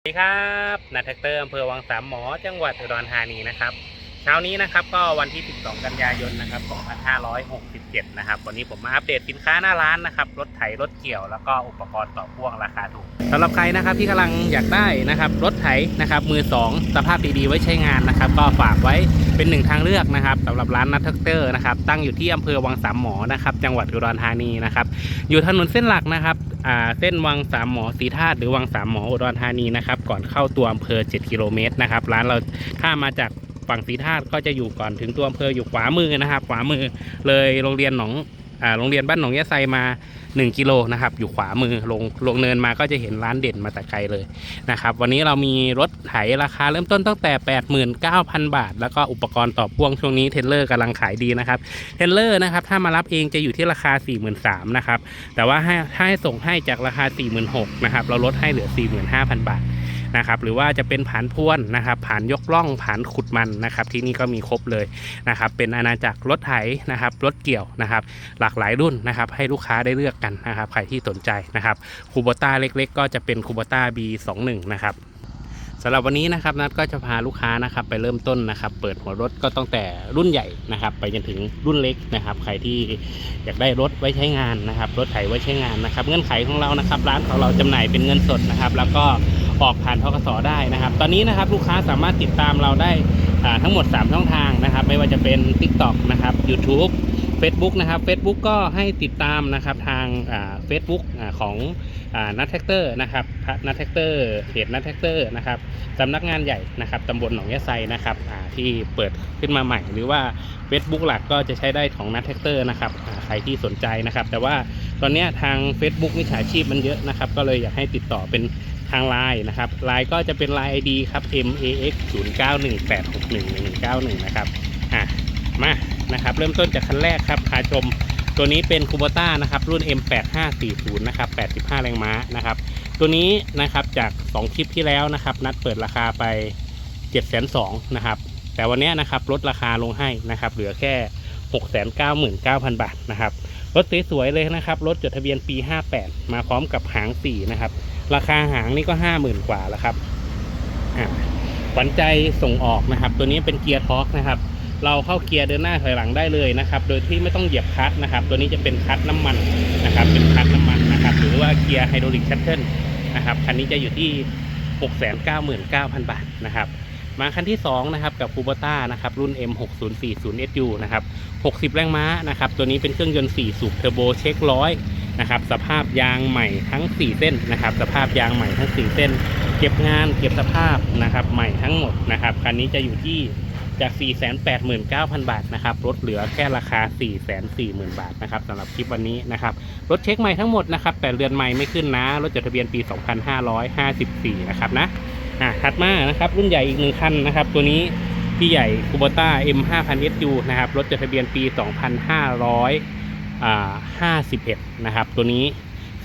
สวัสดีครับนาแท็กเตอร์อำเภอวังสามหมอจังหวัดอุดรธานีนะครับเช้านี้นะครับก็วันที่ 12 กันยายนนะครับ2567 นะครับ วันนี้ผมมาอัปเดตสินค้าหน้าร้านนะครับ รถไถรถเกี่ยวแล้วก็อุปกรณ์ต่อพ่วงราคาถูกสำหรับใครนะครับที่กำลังอยากได้นะครับรถไถนะครับมือ 2 สภาพดีๆไว้ใช้งานนะครับ ก็ฝากไว้เป็นหนึ่งทางเลือกนะครับสำหรับร้านนัทแท็กเตอร์นะครับตั้งอยู่ที่อำเภอวังสามหมอนะครับจังหวัดอุดรธานีนะครับอยู่ถนนเส้นหลักนะครับ เส้นวังสามหมอสีธาตุหรือวังสามหมออุดรธานีนะครับ ก่อนเข้าตัวอำเภอ 7 กิโลเมตรนะครับ ร้านเราถ้ามาจากฝั่งสีธาตุก็จะอยู่ก่อนถึงตัวอำเภออยู่ขวามือนะครับ ขวามือเลยโรงเรียนหนองอโรงเรียนบ้านหนองยะไซมา 1กิโลนะครับอยู่ขวามือลงลงเนินมาก็จะเห็นร้านเด่นมาแต่ไกลเลยนะครับวันนี้เรามีรถไถราคาเริ่มต้นตั้งแต่ 89,000 บาท แล้วก็อุปกรณ์ต่อพ่วงช่วงนี้เทนเลอร์กำลังขายดีนะครับเทนเลอร์นะครับถ้ามารับเองจะอยู่ที่ราคา 43,000นะครับแต่ว่าให้ถ้าให้ส่งให้จากราคา 46,000นะครับเราลดให้เหลือ 45,000 บาท นะครับหรือว่าจะเป็นผานพ่วนนะครับผานยกล่องผานขุดมันนะครับที่นี่ก็มีครบเลยนะครับเป็นอาณาจักรรถไถนะครับรถเกี่ยวนะครับหลากหลายรุ่นนะครับให้ลูกค้าได้เลือกกันนะครับใครที่สนใจนะครับคูโบต้าเล็กๆ ก็จะเป็นคูโบต้า B21 นะครับสำหรับวันนี้นะครับนัดก็จะพาลูกค้านะครับไปเริ่มต้นนะครับเปิดหัวรถก็ตั้งแต่รุ่นใหญ่นะครับ ไปจนถึงรุ่นเล็กนะครับ ใครที่อยากได้รถไว้ใช้งานนะครับ รถไถไว้ใช้งานนะครับ เงื่อนไขของเรานะครับ ร้านของเราจำหน่ายเป็นเงินสดนะครับ แล้วก็ ออกผ่านทกสได้นะครับ ตอนนี้นะครับลูกค้าสามารถติดตามเราได้ทั้งหมด 3 ช่องทางนะครับ ไม่ว่าจะเป็น TikTok นะครับ YouTube Facebook นะครับ Facebook ก็ให้ติดตามนะครับทางเฟซบุ๊กของนัทแท็กเตอร์นะครับนัทแท็กเตอร์เพจนัทแท็กเตอร์นะครับสำนักงานใหญ่นะครับตำบลหนองยะไซนะครับที่เปิดขึ้นมาใหม่ หรือว่า Facebook หลักก็จะใช้ได้ของนัทแท็กเตอร์นะครับใครที่สนใจนะครับ แต่ว่าตอนนี้ทาง Facebook มิจฉาชีพมันเยอะนะครับ ก็เลยอยากให้ติดต่อเป็น ทางไลน์นะครับไลน์ก็จะเป็นไลน์ ID ครับ max 0 9 1 8 6 1 1 9 1นะครับอะมานะครับ เริ่มต้นจากคันแรกครับพาชมตัวนี้เป็นคูโบต้านะครับรุ่น M8540 นะครับ85 แรงม้านะครับ ตัวนี้นะครับจาก 2 คลิปที่แล้วนะครับ นัดเปิดราคาไป 7 2 0 0 0นะครับ แต่วันนี้นะครับลดราคาลงให้นะครับ เหลือแค่ 699,000 บาทนะครับรถสวยๆเลยนะครับ รถจดทะเบียนปี 58 มาพร้อมกับหาง4นะครับ ราคาหางนี่ก็50,000กว่าแล้วครับขวัญใจส่งออกนะครับ ตัวนี้เป็นเกียร์ทอร์กนะครับ เราเข้าเกียร์เดินหน้าถอยหลังได้เลยนะครับ โดยที่ไม่ต้องเหยียบคลัตช์นะครับ ตัวนี้จะเป็นคลัตช์น้ำมันนะครับ เป็นคลัตช์น้ำมันนะครับ หรือว่าเกียร์ไฮดรอลิกชัตเทิลนะครับ คันนี้จะอยู่ที่ 699,000 บาทนะครับ มาคันที่2นะครับกับคูโบต้านะครับรุ่น M6040SU นะครับ 60 แรงม้านะครับ ตัวนี้เป็นเครื่องยนต์4สูบเทอร์โบเช็คร้อย นะครับสภาพยางใหม่ทั้ง 4 เส้นนะครับ สภาพยางใหม่ทั้ง 4 เส้น เก็บงานเก็บสภาพนะครับใหม่ทั้งหมดนะครับคันนี้จะอยู่ที่จาก 489,000 บาทนะครับลดเหลือแค่ราคา 440,000 บาทนะครับสำหรับคลิปวันนี้นะครับรถเช็คใหม่ทั้งหมดนะครับแต่เรือนใหม่ไม่ขึ้นนะรถจดทะเบียนปี 2554 นะครับนะอะถัดมานะครับรุ่นใหญ่อีกหนึ่งคันนะครับ ตัวนี้พี่ใหญ่คูโบต้า M5000SU นะครับรถจดทะเบียนปี 51 นะครับ ตัวนี้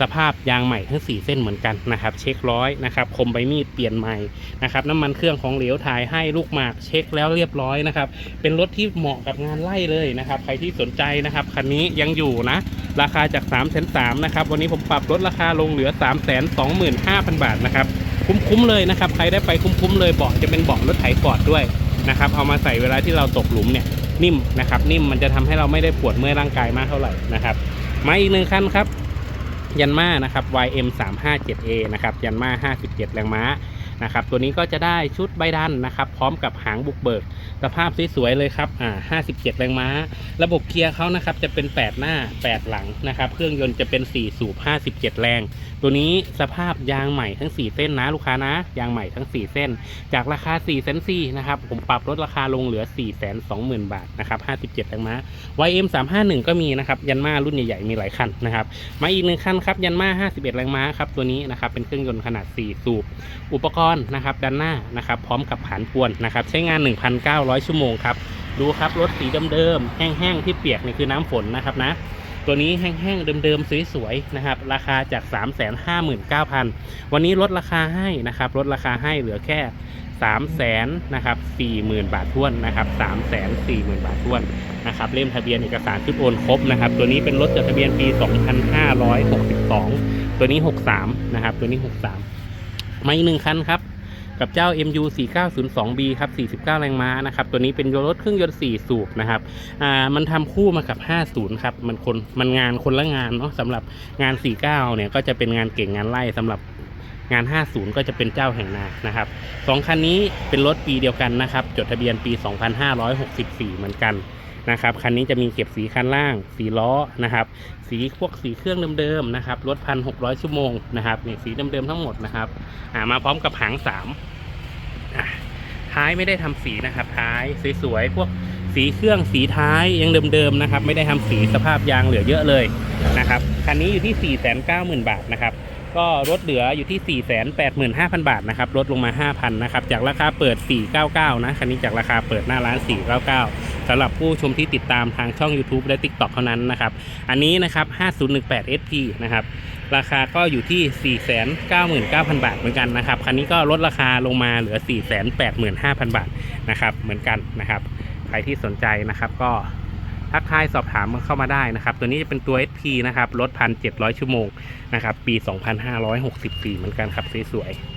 สภาพยางใหม่ทั้ง 4 เส้นเหมือนกันนะครับ เช็คร้อยนะครับคมใบมีดเปลี่ยนใหม่นะครับน้ำมันเครื่องของเหลวถ่ายให้ลูกหมากเช็คแล้วเรียบร้อยนะครับ เป็นรถที่เหมาะกับงานไล่เลยนะครับ ใครที่สนใจนะครับคันนี้ยังอยู่นะ ราคาจาก3 3 0 0 0นะครับ วันนี้ผมปรับลดราคาลงเหลือ 3 2 5 0 0 0 บาทนะครับ คุ้มๆเลยนะครับ ใครได้ไปคุ้มๆเลยเบาะจะเป็นเบาะรถไถฟอร์ดด้วยนะครับเอามาใส่เวลาที่เราตกหลุมเนี่ย นิ่มนะครับ นิ่มมันจะทำให้เราไม่ได้ปวดเมื่อยร่างกายมากเท่าไหร่นะครับมาอีกหนึ่งคันครับยันมานะครับ YM 3 5 7 A นะครับยันมา 57 แรงม้า นะครับตัวนี้ก็จะได้ชุดใบดันนะครับ พร้อมกับหางบุกเบิกสภาพสวยๆเลยครับอ่า57 แรงม้า ระบบเกียร์เขานะครับจะเป็น 8 หน้า 8 หลังนะครับ เครื่องยนต์จะเป็น 4 สูบ 57 แรง ตัวนี้สภาพยางใหม่ทั้ง 4 เส้นนะลูกค้านะ ยางใหม่ทั้ง 4 เส้น จากราคา4เส้น4นะครับ ผมปรับลดราคาลงเหลือ 4 2 0 0 0 0 บาทนะครับ57 แรงม้า YM 351 ก็มีนะครับ ยันมารุ่นใหญ่ๆ มีหลายคันนะครับ มาอีกหนึ่งคันครับ ยันมา51 แรงม้าครับ ตัวนี้นะครับ เป็นเครื่องยนต์ขนาด 4 สูบ อุปกรณ์นะครับด้านหน้านะครับ พร้อมกับผานพวนนะครับ ใช้งาน 1,900 ชั่วโมงครับ ดูครับรถสีเดิมๆแห้งๆ ที่เปียกนี่คือน้ำฝนนะครับนะตัวนี้แห้งๆเดิมๆสวยๆนะครับราคาจาก 359,000 วันนี้ลดราคาให้นะครับลดราคาให้เหลือแค่ 3 0 0 0 0นะครับ40,000 บาททวนนะครับ3 4 0 0 0 0 บาททวนนะครับเล่มทะเบียนเอกสารชุดโอนครบนะครับตัวนี้เป็นรถจดทะเบียนปี 2562 ตัวนี้ 63 นะครับตัวนี้ 63 มาอีกหนึ่งคันครับ กับเจ้า MU 4902B ครับ 49 แรงม้านะครับ ตัวนี้เป็นรถเครื่องยนต์ 4 สูบนะครับ อ่า มันทำคู่มากับ 50 ครับ มันคน มันงานคนละงานเนาะสำหรับงาน 49 เนี่ย ก็จะเป็นงานเก่งงานไล่สำหรับงาน 50 ก็จะเป็นเจ้าแห่งนานะครับสองคันนี้เป็นรถปีเดียวกันนะครับ จดทะเบียนปี 2564 เหมือนกัน นะครับคันนี้จะมีเก็บสีคันล่าง สีล้อนะครับสีพวกสีเครื่องเดิมๆนะครับรถพันหกร้อยชั่วโมงนะครับเนี่ยสีเดิมๆทั้งหมดนะครับอ่ามาพร้อมกับหางสามท้ายไม่ได้ทำสีนะครับท้ายสวยๆพวกสีเครื่องสีท้ายยังเดิมๆนะครับ ไม่ได้ทำสีสภาพยางเหลือเยอะเลยนะครับคันนี้อยู่ที่ 4 9 0 0 0 0 บาทนะครับ ก็ลดเหลืออยู่ที่ 4 8 5 0 0 0 บาทนะครับลดลงมา 5,000นะครับจากราคาเปิด 499 นะคันนี้จากราคาเปิดหน้าร้าน 499สำหรับผู้ชมที่ติดตามทางช่อง YouTube และ TikTok เท่านั้นนะครับ อันนี้นะครับ 5018 SP นะครับราคาก็อยู่ที่ 499,000 บาทเหมือนกันนะครับคันนี้ก็ลดราคาลงมาเหลือ 485,000 บาทนะครับเหมือนกันนะครับใครที่สนใจนะครับก็ ทักทายสอบถามเข้ามาได้นะครับ ตัวนี้จะเป็นตัว SP นะครับรถพันเจ็ดร้อยชั่วโมงนะครับปี 2564 เหมือนกันครับสวยๆ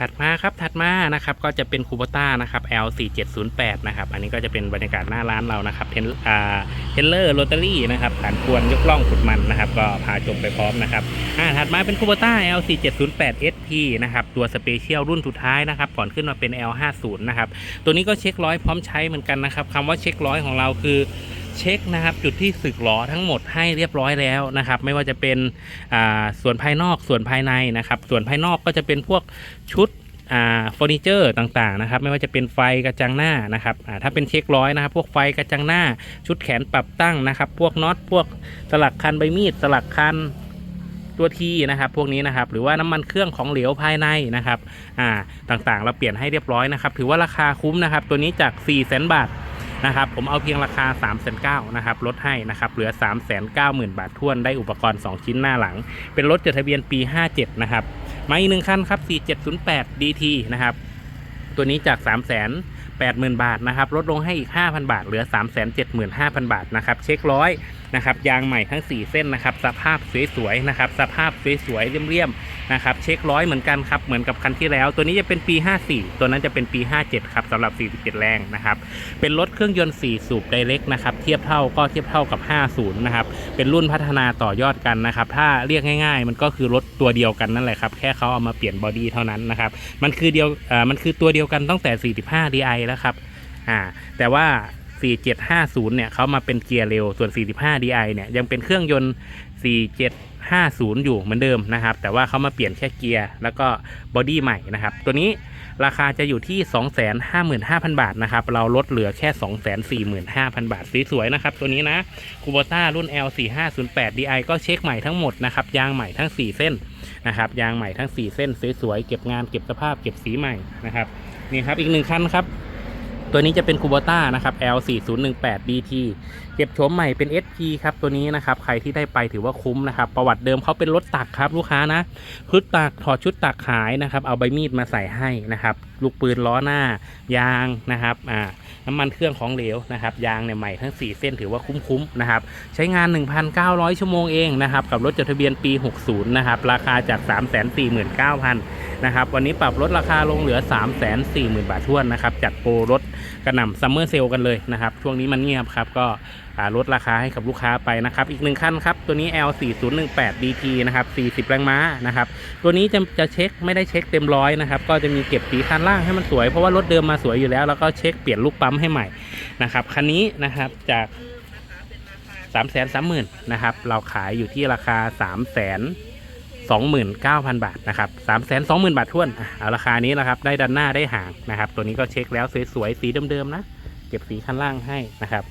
ถัดมาครับถัดมานะครับก็จะเป็นคูโบต้านะครับ L4708 นะครับอันนี้ก็จะเป็นบรรยากาศหน้าร้านเรานะครับเทนอ่าเทนเลอร์โรตารี่นะครับฐานควรยกล่องขุดมันนะครับ ก็พาชมไปพร้อมนะครับอ่าถัดมาเป็นคูโบต้า L4708 SP นะครับตัวสเปเชียลรุ่นสุดท้ายนะครับก่อนขึ้นมาเป็น L50 นะครับตัวนี้ก็เช็คร้อยพร้อมใช้เหมือนกันนะครับคำว่าเช็คร้อยของเราคือ เช็คนะครับจุดที่สึกหลอทั้งหมดให้เรียบร้อยแล้วนะครับ ไม่ว่าจะเป็นส่วนภายนอกส่วนภายในนะครับ ส่วนภายนอกก็จะเป็นพวกชุดเฟอร์นิเจอร์ต่างๆนะครับ ไม่ว่าจะเป็นไฟกระจังหน้านะครับถ้าเป็นเช็คร้อยนะครับ พวกไฟกระจังหน้า ชุดแขนปรับตั้งนะครับ พวกน็อตพวกสลักคันใบมีดสลักคันตัวทีนะครับพวกนี้นะครับหรือว่าน้ำมันเครื่องของเหลวภายในนะครับอ่าต่างๆ เราเปลี่ยนให้เรียบร้อยนะครับ ถือว่าราคาคุ้มนะครับ ตัวนี้จาก4 0 0 0 0 0 บาท นะครับ ผมเอาเพียงราคา 3 9 0 0 0นะครับลดให้นะครับเหลือ 3 9 0 0 0 0 บาททวนได้อุปกรณ์ 2 ชิ้นหน้าหลัง เป็นรถจดทะเบียนปี 57 นะครับมาอีกหนึ่งคันครับ 4708 DT นะครับตัวนี้จาก3 8 0 0 0 0 บาทนะครับลดลงให้อีก 5,000 บาท เหลือ 3 7 5 0 0 0 บาทนะครับเช็คร้อยนะครับยางใหม่ทั้ง 4 เส้นนะครับสภาพสวยๆนะครับสภาพสวยๆเรียมๆนะครับเช็คร้อยเหมือนกันครับเหมือนกับคันที่แล้ว ตัวนี้จะเป็นปี 54 ตัวนั้นจะเป็นปี 57 ครับสำหรับ 47 แรงนะครับเป็นรถเครื่องยนต์ 4 สูบไดเรกนะครับเทียบเท่าก็เทียบเท่ากับ 50 นะครับเป็นรุ่นพัฒนาต่อยอดกันนะครับถ้าเรียกง่ายๆ มันก็คือรถตัวเดียวกันนั่นแหละครับแค่เขาเอามาเปลี่ยนบอดี้เท่านั้นนะครับมันคือเดียวอ่ามันคือตัวเดียวกันตั้งแต่ 45 DI แล้วครับอ่าแต่ว่า 4750 เนี่ยเขามาเป็นเกียร์เร็วส่วน 45 DI เนี่ยยังเป็นเครื่องยนต์ 4750 อยู่เหมือนเดิมนะครับ แต่ว่าเขามาเปลี่ยนแค่เกียร์แล้วก็บอดี้ใหม่นะครับ ตัวนี้ราคาจะอยู่ที่ 255,000 บาทนะครับ เราลดเหลือแค่ 245,000 บาท สวยๆนะครับ ตัวนี้นะคูโบต้ารุ่น L4508 DI ก็เช็คใหม่ทั้งหมดนะครับ ยางใหม่ทั้ง 4 เส้นนะครับ ยางใหม่ทั้ง 4 เส้นสวยๆ เก็บงานเก็บสภาพเก็บสีใหม่นะครับ นี่ครับ อีกหนึ่งคันครับ ตัวนี้จะเป็นคูโบต้านะครับ L4018 DT เก็บโฉมใหม่เป็น SP ครับตัวนี้นะครับใครที่ได้ไปถือว่าคุ้มนะครับประวัติเดิมเขาเป็นรถตักครับลูกค้านะชุดตักถอดชุดตักขายนะครับเอาใบมีดมาใส่ให้นะครับลูกปืนล้อหน้ายางนะครับอ่าน้ำมันเครื่องของเหลวนะครับยางเนี่ยใหม่ทั้ง 4 เส้นถือว่าคุ้มๆนะครับใช้งาน 1,900 ชั่วโมงเองนะครับกับรถจดทะเบียนปี 60 นะครับราคาจาก 349,000นะครับวันนี้ปรับลดราคาลงเหลือ 340,000 บาททวนนะครับจัดโปรลดกระหน่ำซัมเมอร์เซลกันเลยนะครับช่วงนี้มันเงียบครับก็ ลดราคาให้กับลูกค้าไปนะครับ อีกหนึ่งคันครับ ตัวนี้ L4018 DT นะครับ 40 แรงม้านะครับ ตัวนี้จะจะเช็คไม่ได้เช็คเต็มร้อยนะครับ ก็จะมีเก็บสีคันล่างให้มันสวย เพราะว่ารถเดิมมาสวยอยู่แล้ว แล้วก็เช็คเปลี่ยนลูกปั๊มให้ใหม่นะครับ คันนี้นะครับจาก3 3 0 0 0 0นะครับ เราขายอยู่ที่ราคา3 2 9 0 0 0 บาทนะครับ3 2 0 0 0 0 บาทท้วนเอาราคานี้นะครับ ได้ดันหน้าได้หางนะครับ ตัวนี้ก็เช็คแล้วสวยๆ สีเดิมๆนะ เก็บสีคันล่างให้นะครับ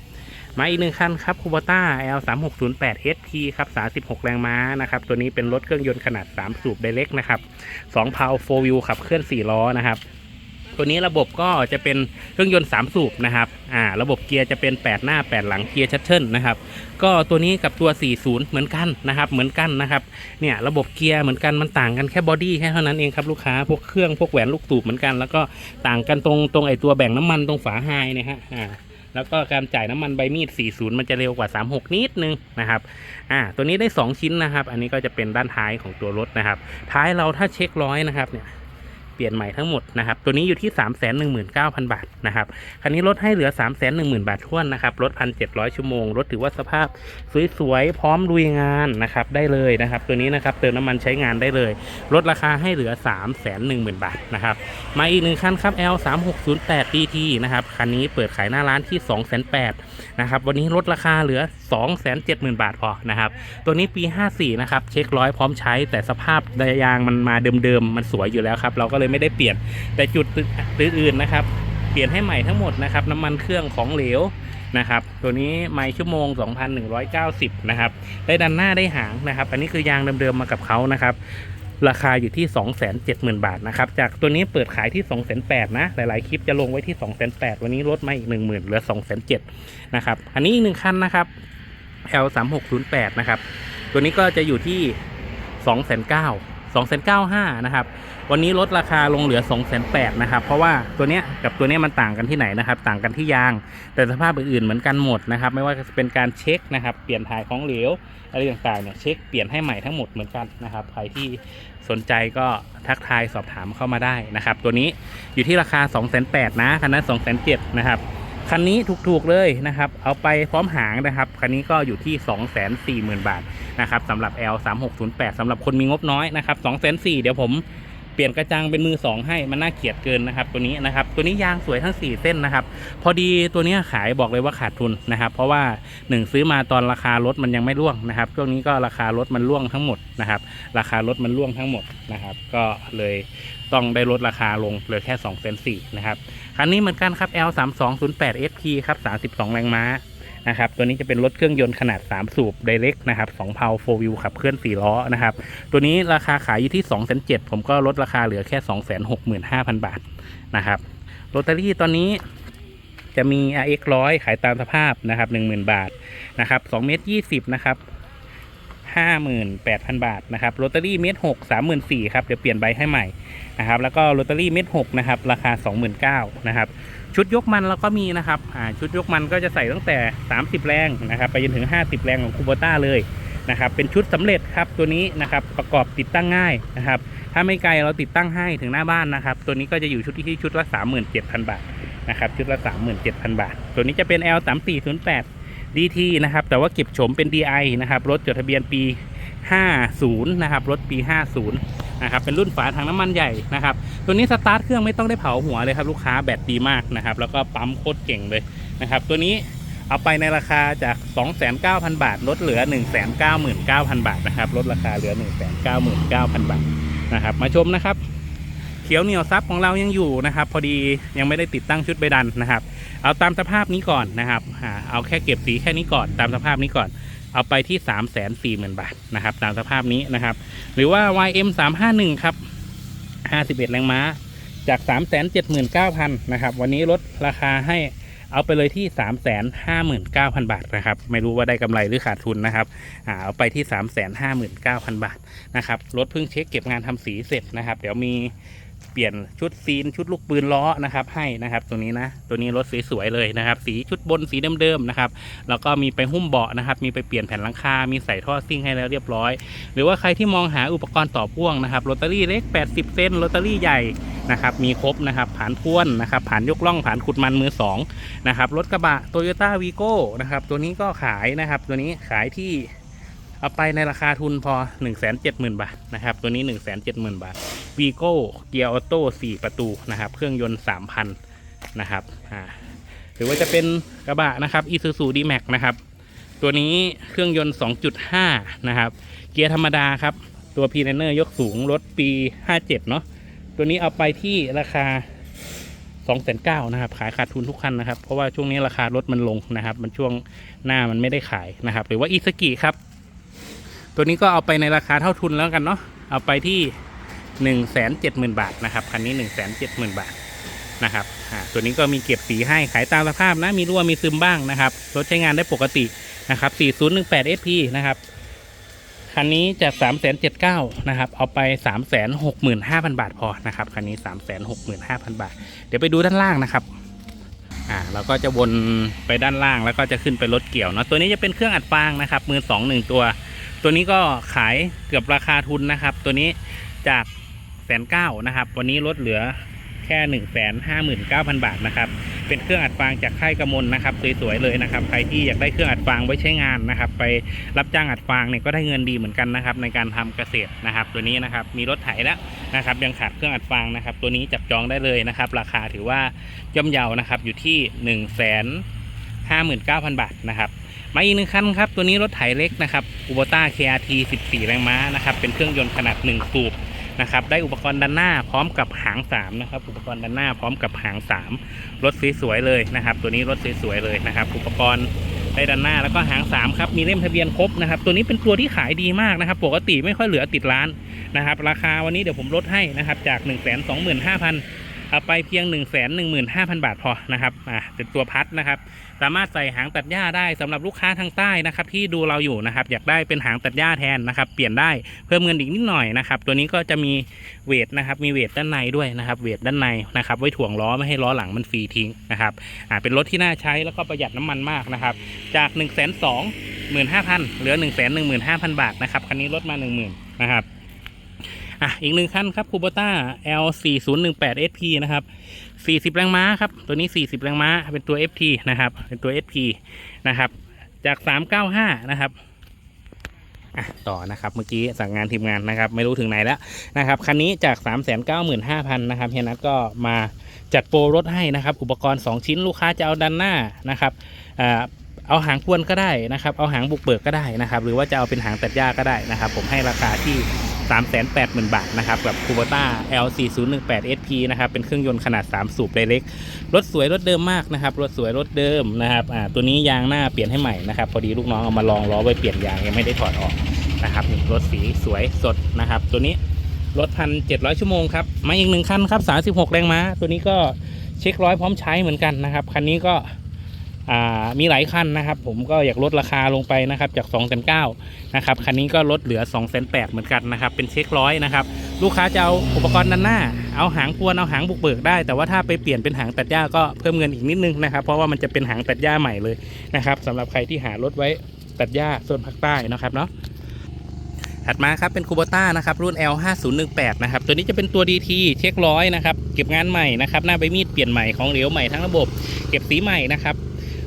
มาอีกหนึ่งคันครับคูบต้า L 3 6 0 8 SP ครับ36 แรงม้านะครับ ตัวนี้เป็นรถเครื่องยนต์ขนาด 3 สูบไดเรกนะครับ2เพาโฟวิวขับเคลื่อน 4 ล้อนะครับตัวนี้ระบบก็จะเป็นเครื่องยนต์ 3 สูบนะครับอ่าระบบเกียร์จะเป็น 8 หน้า 8 หลังเกียร์ชัตเทิลนะครับ ก็ตัวนี้กับตัว 40 เหมือนกันนะครับ เหมือนกันนะครับ เนี่ยระบบเกียร์เหมือนกันมันต่างกันแค่บอดี้แค่เท่านั้นเองครับลูกค้า พวกเครื่องพวกแหวนลูกตูบเหมือนกัน แล้วก็ต่างกันตรงตรงไอตัวแบ่งน้ำมันตรงฝาไฮเนี่ยฮะ อ่า แล้วก็การจ่ายน้ำมันใบมีด 40 มันจะเร็วกว่า 36 นิดนึงนะครับอ่าตัวนี้ได้ 2 ชิ้นนะครับ อันนี้ก็จะเป็นด้านท้ายของตัวรถนะครับ ท้ายเราถ้าเช็คร้อยนะครับเนี่ย เปลี่ยนใหม่ทั้งหมดนะครับ ตัวนี้อยู่ที่ 3 1 9 0 0 0 บาทนะครับ คันนี้ลดให้เหลือ 3 1 0 0 0 0 บาทท้วนนะครับรถ1,700 ชั่วโมง รถถือว่าสภาพสวยๆ พร้อมลุยงานนะครับ ได้เลยนะครับ ตัวนี้นะครับ เติมน้ำมันใช้งานได้เลย ลดราคาให้เหลือ 3 1 0 0 0 0 บาทนะครับ มาอีกหนึ่งคันครับ L 3 6 0 8 DT นะครับ คันนี้เปิดขายหน้าร้านที่ 2 8 0 0 0นะครับ วันนี้ลดราคาเหลือ 2 7 0 0 0 0 บาทพอนะครับ ตัวนี้ปี 54 นะครับ เช็คร้อยพร้อมใช้ แต่สภาพไดยางมันมาเดิมๆ มันสวยอยู่แล้วครับ เราก็เลยไม่ได้เปลี่ยน แต่จุดอื่นๆนะครับ เปลี่ยนให้ใหม่ทั้งหมดนะครับ น้ำมันเครื่องของเหลวนะครับ ตัวนี้ไมล์ชั่วโมง 2,190 นะครับ ได้ดันหน้าได้หางนะครับ อันนี้คือยางเดิมๆมากับเขานะครับราคาอยู่ที่ 270,000 บาทนะครับ จากตัวนี้เปิดขายที่ 208,000นะ หลาย ๆ คลิปจะลงไว้ที่ 208,000 วันนี้ลดมาอีก 10,000 เหลือ 207,000 นะครับ อันนี้อีกหนึ่งคันนะครับ L 3 6 0 8 นะครับ ตัวนี้ก็จะอยู่ที่ 209,000 2.95นะครับ วันนี้ลดราคาลงเหลือ 2,08นะครับ เพราะว่าตัวเนี้ยกับตัวเนี้ยมันต่างกันที่ไหนนะครับ ต่างกันที่ยาง แต่สภาพอื่นๆเหมือนกันหมดนะครับ ไม่ว่าจะเป็นการเช็คนะครับ เปลี่ยนถ่ายของเหลวอะไรต่างๆเนี่ย เช็คเปลี่ยนให้ใหม่ทั้งหมดเหมือนกันนะครับ ใครที่สนใจก็ทักทายสอบถามเข้ามาได้นะครับ ตัวนี้อยู่ที่ราคา 2,08นะคันนั้น2,07นะครับ คันนี้ถูกๆเลยนะครับ เอาไปพร้อมหางนะครับ คันนี้ก็อยู่ที่ 240,000 บาทนะครับสำหรับ L 3 6 0 8สำหรับคนมีงบน้อยนะครับ2 4 0 0 0เดี๋ยวผม ปลี่ยนกระจังเป็นมือสองให้มันน่าเกลียดเกินนะครับ ตัวนี้นะครับ ตัวนี้ยางสวยทั้ง 4 เส้นนะครับ พอดีตัวนี้ขายบอกเลยว่าขาดทุนนะครับ เพราะว่า 1 ซื้อมาตอนราคารถมันยังไม่ร่วงนะครับช่วงนี้ก็ราคารถมันร่วงทั้งหมดนะครับ ราคารถมันร่วงทั้งหมดนะครับ ก็เลยต้องได้ลดราคาลงเหลือแค่2เซนสี่นะครับคันนี้เหมือนกันครับ L 3 2 0 8 SP ครับ32 แรงม้า นะครับ ตัวนี้จะเป็นรถเครื่องยนต์ขนาด 3 สูบ Direct นะครับ2เพา4 Wheel ขับเคลื่อน 4 ล้อนะครับ ตัวนี้ราคาขายอยู่ที่ 2 7 0 0 0ผมก็ลดราคาเหลือแค่ 265,000 บาทนะครับโรตารี่ตอนนี้จะมี RX 100 ขายตามสภาพนะครับ10,000 บาทนะครับ2เมตร20นะครับ58,000 บาทนะครับโรตารี่เมตร6 34,000ครับ เดี๋ยวเปลี่ยนใบให้ใหม่นะครับ แล้วก็โรตารี่เม็ดหกนะครับ ราคา 29,000นะครับ ชุดยกมันเราก็มีนะครับอ่าชุดยกมันก็จะใส่ตั้งแต่ 30 แรงนะครับไปจนถึง 50 แรงของคูโบต้าเลยนะครับเป็นชุดสำเร็จครับตัวนี้นะครับประกอบติดตั้งง่ายนะครับถ้าไม่ไกลเราติดตั้งให้ถึงหน้าบ้านนะครับตัวนี้ก็จะอยู่ชุดที่ชุดละ 37,000 บาทนะครับชุดละ 37,000 บาท ตัวนี้จะเป็น L 3 4 0 8 DT นะครับแต่ว่าเก็บโฉมเป็น DI นะครับรถจดทะเบียนปี 50 นะครับ รถปี 50 นะครับ เป็นรุ่นฝาถังน้ำมันใหญ่นะครับ ตัวนี้สตาร์ทเครื่องไม่ต้องได้เผาหัวเลยครับลูกค้าแบตดีมากนะครับ แล้วก็ปั๊มโคตรเก่งเลยนะครับ ตัวนี้เอาไปในราคาจาก 29,000 บาท ลดเหลือ 199,000 บาทนะครับ ลดราคาเหลือ 199,000 บาทนะครับ มาชมนะครับ เขียวเหนียวซับของเรายังอยู่นะครับ พอดียังไม่ได้ติดตั้งชุดใบดันนะครับ เอาตามสภาพนี้ก่อนนะครับ เอาแค่เก็บสีแค่นี้ก่อน ตามสภาพนี้ก่อน เอาไปที่ 3 4 0 0 0 0 บาทนะครับ ตามสภาพนี้นะครับ หรือว่า YM 351ครับ51 แรงม้า จาก 379,000นะครับ วันนี้ลดราคาให้เอาไปเลยที่ 359,000 บาทนะครับ ไม่รู้ว่าได้กำไรหรือขาดทุนนะครับอเอาไปที่ 359,000 บาทนะครับ รถเพิ่งเช็คเก็บงานทำสีเสร็จนะครับ เดี๋ยวมี เปลี่ยนชุดซีนชุดลูกปืนล้อนะครับ ให้นะครับ ตัวนี้นะ ตัวนี้รถสวยๆเลยนะครับ สีชุดบนสีเดิมๆนะครับ แล้วก็มีไปหุ้มเบาะนะครับ มีไปเปลี่ยนแผ่นหลังคา มีใส่ท่อซิ่งให้แล้วเรียบร้อย หรือว่าใครที่มองหาอุปกรณ์ต่อพ่วงนะครับโรตารี่เล็ก 80 เซนโรตารี่ใหญ่นะครับ มีครบนะครับผ่านพ่วนนะครับผ่านยกล่องผ่านขุดมันมือสองนะครับรถกระบะโตโยต้าวีโก้นะครับ ตัวนี้ก็ขายนะครับ ตัวนี้ขายที่เอาไปในราคาทุนพอ 170,000 บาทนะครับ ตัวนี้ 170,000 บาท วีโก้เกียร์ออโต้4ประตูนะครับ เครื่องยนต์3,000นะครับอ่าหรือว่าจะเป็นกระบะนะครับ Isuzu D-Max นะครับ ตัวนี้เครื่องยนต์ 2.5 นะครับ เกียร์ธรรมดาครับ ตัว p ีเนอร์ยกสูงรถปี 57 เนาะตัวนี้เอาไปที่ราคา2,900นะครับ ขายขาดทุนทุกคันนะครับ เพราะว่าช่วงนี้ราคารถมันลงนะครับ มันช่วงหน้ามันไม่ได้ขายนะครับ หรือว่าอีสกิครับ ตัวนี้ก็เอาไปในราคาเท่าทุนแล้วกันเนาะเอาไปที่ 170,000 บาทนะครับคันนี้ 170,000 บาทนะครับตัวนี้ก็มีเก็บสีให้ขายตามสภาพนะมีรั่วมีซึมบ้างนะครับรถใช้งานได้ปกตินะครับ4018 SP นะครับคันนี้จาก 379นะครับเอาไป 365,000 บาทพอนะครับคันนี้ 365,000 บาท เดี๋ยวไปดูด้านล่างนะครับอ่าเราก็จะวนไปด้านล่างแล้วก็จะขึ้นไปรถเกี่ยวเนาะตัวนี้จะเป็นเครื่องอัดฟางนะครับมือสองหนึ่งตัว ตัวนี้ก็ขายเกือบราคาทุนนะครับ ตัวนี้จาก แสนเก้านะครับ วันนี้ลดเหลือแค่หนึ่งแสนห้าหมื่นเก้าพันบาทนะครับ เป็นเครื่องอัดฟางจากค่ายกระมลนะครับสวยๆเลยนะครับ ใครที่อยากได้เครื่องอัดฟางไว้ใช้งานนะครับ ไปรับจ้างอัดฟางเนี่ยก็ได้เงินดีเหมือนกันนะครับ ในการทำเกษตรนะครับ ตัวนี้นะครับมีรถไถแล้วนะครับ ยังขาดเครื่องอัดฟางนะครับ ตัวนี้จับจองได้เลยนะครับ ราคาถือว่าย่อมเยานะครับอยู่ที่1นึ่งแสนห้าหมื่นเก้าพันบาทนะครับมาอีกหนึ่งคันครับตัวนี้รถไถเล็กนะครับอุบต้า KRT 14 แรงม้านะครับเป็นเครื่องยนต์ขนาด 1 สูบ นะครับได้อุปกรณ์ด้านหน้าพร้อมกับหาง3นะครับอุปกรณ์ด้านหน้าพร้อมกับหาง 3 รถสวยๆเลยนะครับ ตัวนี้รถสวยๆเลยนะครับ อุปกรณ์ได้ด้านหน้าแล้วก็หาง3ครับมีเล่มทะเบียนครบนะครับ ตัวนี้เป็นตัวที่ขายดีมากนะครับ ปกติไม่ค่อยเหลือติดร้านนะครับ ราคาวันนี้เดี๋ยวผมลดให้นะครับจาก 1 2 5 0 0 0 เอาไปเพียง 1 1 5 0 0 0 บาทพอนะครับอ่าเป็นตัวพัดนะครับ สามารถใส่หางตัดหญ้าได้สำหรับลูกค้าทางใต้นะครับ ที่ดูเราอยู่นะครับ อยากได้เป็นหางตัดหญ้าแทนนะครับ เปลี่ยนได้เพิ่มเงินอีกนิดหน่อยนะครับ ตัวนี้ก็จะมีเวทนะครับ มีเวทด้านในด้วยนะครับ เวทด้านในนะครับ ไว้ถ่วงล้อไม่ให้ล้อหลังมันฟรีทิ้งนะครับอ่าเป็นรถที่น่าใช้แล้วก็ประหยัดน้ำมันมากนะครับ จาก1นึ่งแสนสองหมื่นห้าพันเหลือ1นึ่งแสนหนึ่งหมื่นห้าพันบาทนะครับคันนี้ลดมา 1 0,000นะครับ อะอีกหนึ่งคันครับคูโบต้า L 4 0 1 8 SP นะครับ 40 แรงม้าครับ ตัวนี้ 40 แรงม้า เป็นตัว FT นะครับ เป็นตัว SP นะครับ จาก 395 นะครับอะต่อนะครับ เมื่อกี้สั่งงานทีมงานนะครับ ไม่รู้ถึงไหนแล้วนะครับ คันนี้จาก 395,000 นะครับเฮียนัทก็มาจัดโปรรถให้นะครับ อุปกรณ์ 2 ชิ้นลูกค้าจะเอาดันหน้านะครับอ่า เอาหางพวนก็ได้นะครับ เอาหางบุกเบิกก็ได้นะครับ หรือว่าจะเอาเป็นหางตัดหญ้าก็ได้นะครับ ผมให้ราคาที่ 380,000 บาทนะครับกับ k u b o t a L 4 0 1 8 SP นะครับเป็นเครื่องยนต์ขนาด 3 สูบไดเล็กรถสวยรถเดิมมากนะครับรถสวยรถเดิมนะครับอ่าตัวนี้ยางหน้าเปลี่ยนให้ใหม่นะครับพอดีลูกน้องเอามาลองล้อไว้เปลี่ยนยางยังไม่ได้ถอดออกนะครับรถสีสวยสดนะครับ ตัวนี้รถพันเจ็ดร้อยชั่วโมงครับมาอีกหนึ่งคันครับ36แรงม้า ตัวนี้ก็เช็คร้อยพร้อมใช้เหมือนกันนะครับคันนี้ก็ มีหลายคันนะครับ ผมก็อยากลดราคาลงไปนะครับจาก2องแสนเก้านะครับคันนี้ก็ลดเหลือ2องแสนแปดเหมือนกันนะครับ เป็นเช็คร้อยนะครับ ลูกค้าจะเอาอุปกรณ์ด้านหน้า เอาหางพวนเอาหางบุกเบิกได้ แต่ว่าถ้าไปเปลี่ยนเป็นหางตัดหญ้าก็เพิ่มเงินอีกนิดนึงนะครับ เพราะว่ามันจะเป็นหางตัดหญ้าใหม่เลยนะครับสำหรับใครที่หารถไว้ตัดหญ้าโซนภาคใต้นะครับเนาะถัดมาครับเป็นคูโบต้านะครับรุ่น L 5 0 1 8นะครับตัวนี้จะเป็นตัว DT เช็คร้อยนะครับเก็บงานใหม่นะครับหน้าใบมีดเปลี่ยนใหม่ของเหลวใหม่ทั้งระบบ เก็บสีใหม่นะครับ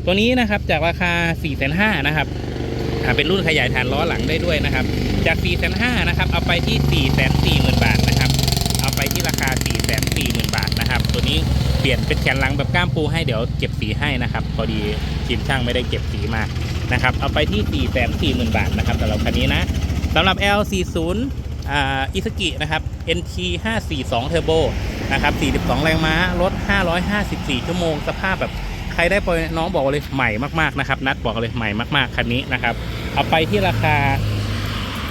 ตัวนี้นะครับจากราคา 4 5 0 0 0นะครับเป็นรุ่นขยายฐานล้อหลังได้ด้วยนะครับ จาก 4 5 0 0 0นะครับ เอาไปที่ 4 4 0 0 0 0 บาทนะครับ เอาไปที่ราคา 4 4 0 0 0 0 บาทนะครับ ตัวนี้เปลี่ยนเป็นแขนหลังแบบก้ามปูให้เดี๋ยวเก็บสีให้นะครับ พอดีทีมช่างไม่ได้เก็บสีมานะครับ เอาไปที่ 4 4 0 0 0 0 บาทนะครับสำหรับคันนี้นะสำหรับ L40 อ่าอิสกินะครับ NT 542 Turbo นะครับ 42 แรงม้า รถ 554 ชั่วโมง สภาพแบบ ใครได้ไปน้องบอกเลยใหม่มากๆนะครับ นัดบอกเลยใหม่มาก ๆคันนี้นะครับ เอาไปที่ราคา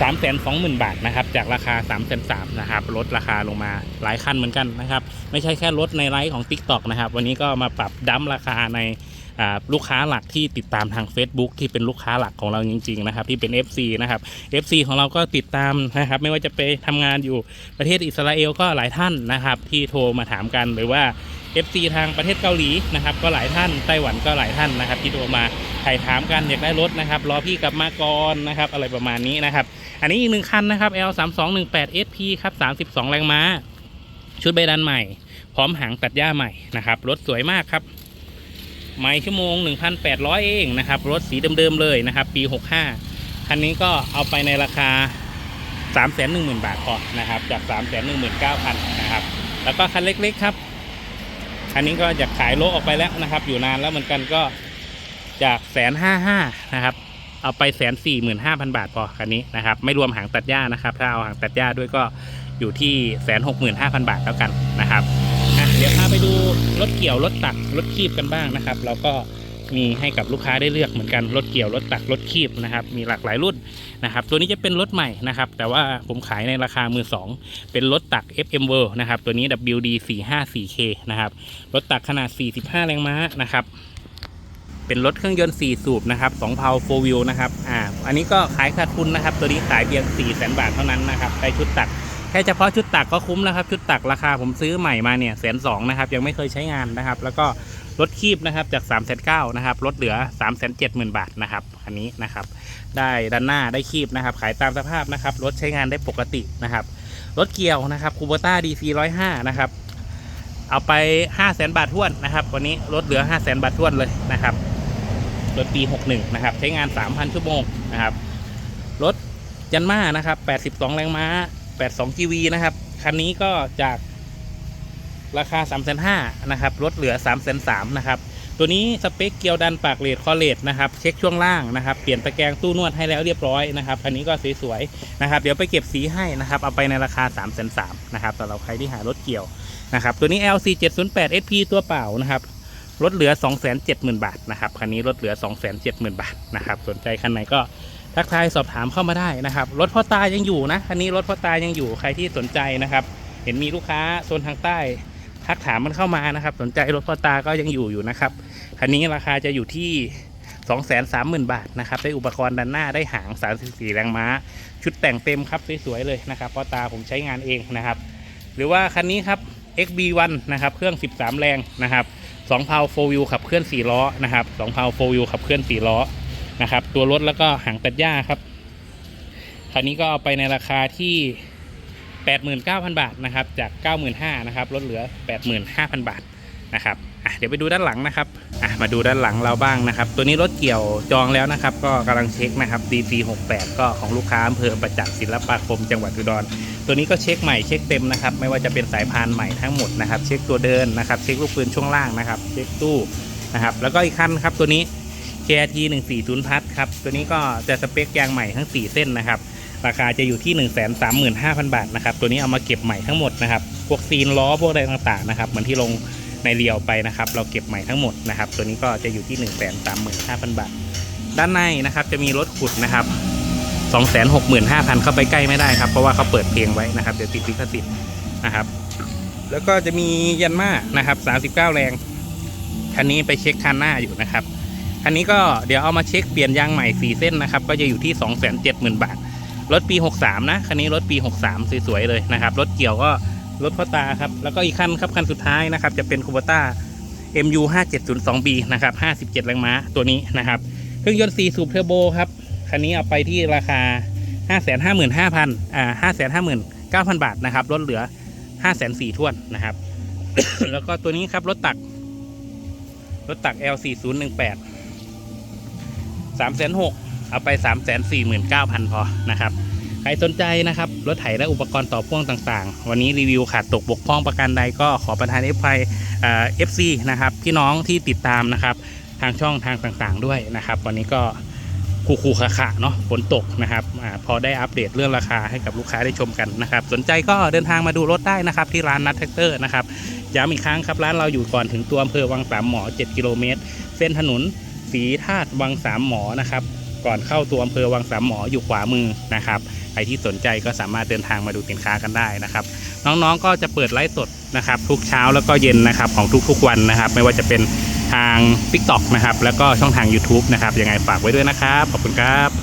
3 2 0 0 0 0 บาทนะครับ จากราคา 3 3 0 0 0นะครับลดราคาลงมาหลายคันเหมือนกันนะครับ ไม่ใช่แค่ลดในไลฟ์ของ TikTok นะครับ วันนี้ก็มาปรับดั้มราคาใน ลูกค้าหลักที่ติดตามทาง Facebook ที่เป็นลูกค้าหลักของเราจริงๆนะครับที่เป็น FC นะครับ FC ของเราก็ติดตามนะครับไม่ว่าจะไปทำงานอยู่ประเทศอิสราเอลก็หลายท่านนะครับที่โทรมาถามกันหรือว่า FC ทางประเทศเกาหลีนะครับก็หลายท่านไต้หวันก็หลายท่านนะครับที่โทรมาถ่ายถามกันอยากได้รถนะครับรอพี่กลับมาก่อนนะครับอะไรประมาณนี้นะครับ อันนี้อีกหนึ่งคันนะครับ L 3 2 1 8 SP ครับ 32 แรงม้า ชุดใบดันใหม่ พร้อมหางตัดหญ้าใหม่นะครับรถสวยมากครับ ไม่ชั่วโมง 1,800 เองนะครับ รถสีเดิมๆเลยนะครับ ปี 65 คันนี้ก็เอาไปในราคา 310,000 บาทพอนะครับ จาก 319,000 นะครับ แล้วก็คันเล็กๆครับ คันนี้ก็จะขายโลออกไปแล้วนะครับ อยู่นานแล้วเหมือนกันก็จากแสนห้าห้านะครับ เอาไปแสนสี่หมื่นห้าพันบาทพอคันนี้นะครับ ไม่รวมหางตัดหญ้านะครับ ถ้าเอาหางตัดหญ้าด้วยก็อยู่ที่แสนหกหมื่นห้าพันบาทแล้วกันนะครับ อะเดี๋ยวพาไปดูรถเกี่ยวรถตักรถคีบกันบ้างนะครับ เราก็มีให้กับลูกค้าได้เลือกเหมือนกันรถเกี่ยวรถตักรถคีบนะครับ มีหลากหลายรุ่นนะครับ ตัวนี้จะเป็นรถใหม่นะครับ แต่ว่าผมขายในราคามือสองเป็นรถตัก FM World นะครับ ตัวนี้ WD 454K นะครับรถตักขนาด 45 แรงม้านะครับ เป็นรถเครื่องยนต์ 4 สูบนะครับ2เพาโฟวิลนะครับอ่าอันนี้ก็ขายขาดทุนนะครับ ตัวนี้ขายเพียง4 0 0 0 0 0 บาทเท่านั้นนะครับได้ชุดตัก แค่เฉพาะชุดตักก็คุ้มแล้วครับ ชุดตักราคาผมซื้อใหม่มาเนี่ยแสนสองนะครับ ยังไม่เคยใช้งานนะครับ แล้วก็ลดคีบนะครับจาก3ามแสนเนะครับลดเหลือ3ามแสนเจ็ดหมื่นบาทนะครับอันนี้นะครับ ได้ด้านหน้าได้คีบนะครับ ขายตามสภาพนะครับรถใช้งานได้ปกตินะครับรถเกี่ยวนะครับคูโบต้าดีซีร้อยห้านะครับเอาไป 5 0 0แสนบาททวนนะครับ วันนี้ลดเหลือ 5 0 0แสนบาททวนเลยนะครับรถปี 61 นะครับ ใช้งาน 3,000 ชั่วโมงนะครับ รถยันมานะครับ 82 แรงม้า 82 GV นะครับ คันนี้ก็จากราคา 3 5 0 0 0นะครับลดเหลือ 3 3 0 0นะครับ ตัวนี้สเปคเกียวดันปากเลดคอเลดนะครับเช็คช่วงล่างนะครับ เปลี่ยนตะแกรงตู้นวดให้แล้วเรียบร้อยนะครับอันนี้ก็สวยๆนะครับ เดี๋ยวไปเก็บสีให้นะครับ เอาไปในราคา 3 3 0 0 0นะครับสำหรับใครที่หารถเกี่ยวนะครับ ตัวนี้ LC 708 SP ตัวเปล่านะครับลดเหลือ 270,000 บาทนะครับ คันนี้ลดเหลือ 270,000 บาทนะครับ สนใจคันไหนก็ ทักทายสอบถามเข้ามาได้นะครับ รถพ่อตายังอยู่นะคันนี้รถพ่อตายังอยู่ใครที่สนใจนะครับ เห็นมีลูกค้าโซนทางใต้ทักถามมันเข้ามานะครับ สนใจรถพ่อตาก็ยังอยู่อยู่นะครับคันนี้ราคาจะอยู่ที่230,000 บาทนะครับ ได้อุปกรณ์ด้านหน้าได้หาง 34 แรงม้า ชุดแต่งเต็มครับสวยๆเลยนะครับพ่อตาผมใช้งานเองนะครับ หรือว่าคันนี้ครับ XB1 นะครับเครื่อง 13 แรงนะครับ2เพาโฟวิวขับเคลื่อน4ล้อนะครับ2เพาโฟวิวขับเคลื่อน4ล้อ นะครับ ตัวรถแล้วก็หางตัดหญ้าครับคันนี้ก็เอาไปในราคาที่ 89,000 บาทนะครับ จาก 95,000นะครับลดเหลือ 85,000 บาทนะครับเดี๋ยวไปดูด้านหลังนะครับมาดูด้านหลังเราบ้างนะครับ ตัวนี้รถเกี่ยวจองแล้วนะครับ ก็กำลังเช็คนะครับ DC 68ก็ของลูกค้าอำเภอประจักษ์ศิลปาคมจังหวัดอุดร ตัวนี้ก็เช็คใหม่เช็คเต็มนะครับ ไม่ว่าจะเป็นสายพานใหม่ทั้งหมดนะครับ เช็คตัวเดินนะครับ เช็คลูกปืนช่วงล่างนะครับ เช็คตู้นะครับ แล้วก็อีกคันครับตัวนี้ KRT 140พัทครับ ตัวนี้ก็จะสเปคยางใหม่ทั้ง 4 เส้นนะครับ ราคาจะอยู่ที่ 1 3 5 0 0 0 บาทนะครับ ตัวนี้เอามาเก็บใหม่ทั้งหมดนะครับ พวกซีนล้อพวกอะไรต่างๆนะครับเหมือนที่ลงในเรียวไปนะครับ เราเก็บใหม่ทั้งหมดนะครับ ตัวนี้ก็จะอยู่ที่ 1 3 5 0 0 0 บาท ด้านในนะครับจะมีรถขุดนะครับ265,000 เข้าไปใกล้ไม่ได้ครับ เพราะว่าเขาเปิดเพลงไว้นะครับเดี๋ยวติดลิขสิทธิ์นะครับ แล้วก็จะมียันมานะครับ 39 แรง คันนี้ไปเช็คคันหน้าอยู่นะครับ คันนี้ก็เดี๋ยวเอามาเช็คเปลี่ยนยางใหม่ 4 เส้นนะครับ ก็จะอยู่ที่ 270,000 บาท รถปี 63 นะ คันนี้รถปี 63 สวยๆ เลยนะครับ รถเกี่ยวก็รถพ่อตาครับ แล้วก็อีกคันครับคันสุดท้ายนะครับ จะเป็นคูโบต้า MU 5702B นะครับ 57 แรงม้าตัวนี้นะครับ เครื่องยนต์ 4 สูบเทอร์โบครับ คันนี้เอาไปที่ราคา 555,000อ่า559,000 บาทนะครับ ลดเหลือ 504,000ท้วนนะครับ แล้วก็ตัวนี้ครับรถตัก รถตัก L4018 3,600เอาไป349,000พอนะครับใครสนใจนะครับรถไถและอุปกรณ์ต่อพ่วงต่างๆ วันนี้รีวิวขาดตกบกพร่องประการใดก็ขอประทานเอฟไเอฟซีนะครับพี่น้องที่ติดตามนะครับทางช่องทางต่างๆด้วยนะครับ วันนี้ก็คูคูขาขาๆเนาะฝนตกนะครับอพอได้อัปเดตเรื่องราคาให้กับลูกค้าได้ชมกันนะครับ สนใจก็เดินทางมาดูรถได้นะครับ ที่ร้านนัทแท็กเตอร์นะครับย้ำอีกครั้งครับร้านเราอยู่ก่อนถึงตัวอำเภอวังสามหมอ 7 กิโลเมตร เส้นถนน สีธาตุวังสามหมอนะครับ ก่อนเข้าตัวอำเภอวังสามหมออยู่ขวามือนะครับใครที่สนใจก็สามารถเดินทางมาดูสินค้ากันได้นะครับ น้องๆก็จะเปิดไลฟ์สดนะครับ ทุกเช้าแล้วก็เย็นนะครับของทุกๆวันนะครับ ไม่ว่าจะเป็นทาง TikTok นะครับแล้วก็ช่องทาง YouTube นะครับยังไงฝากไว้ด้วยนะครับ ขอบคุณครับ